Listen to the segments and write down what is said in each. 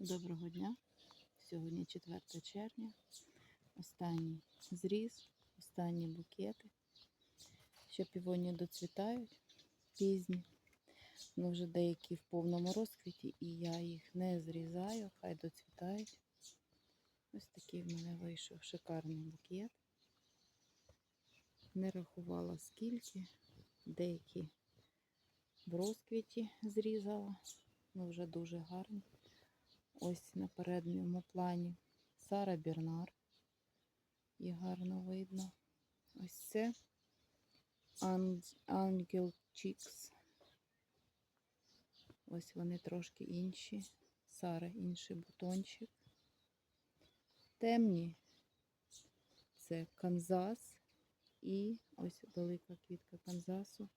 Доброго дня. Сьогодні 4 червня. Останній зріз, останні букети. Ще півоні доцвітають пізні. Ну, вже деякі в повному розквіті, і я їх не зрізаю, хай доцвітають. Ось такий в мене вийшов шикарний букет. Не рахувала скільки. Деякі в розквіті зрізала. Ну, вже дуже гарні. Ось на передньому плані Сара Бернар. І гарно видно. Ось це Ан- Ангел Чікс. Ось вони трошки інші. Сара інший бутончик. Темні це Канзас. І ось велика квітка Канзасу.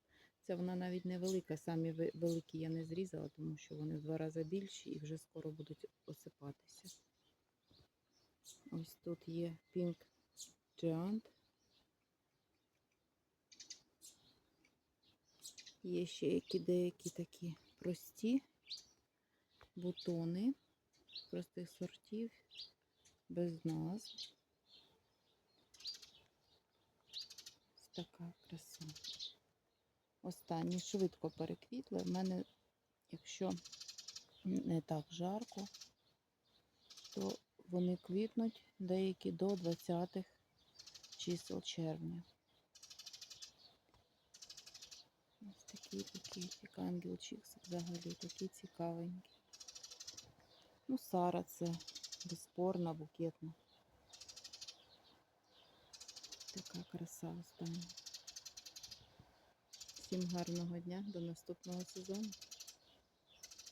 Це вона навіть не велика, самі великі я не зрізала, тому що вони в два рази більші і вже скоро будуть осипатися. Ось тут є Pink Giant. Є ще які деякі такі прості бутони простих сортів, без назв. Ось така краса. Останні швидко переквітли. В мене, якщо не так жарко, то вони квітнуть деякі до 20-х чисел червня. Ось такі букетик, ангел чікс взагалі такі цікавенькі. Ну, Сара це безспорна, букетна. Така краса остання. Всім гарного дня, до наступного сезону.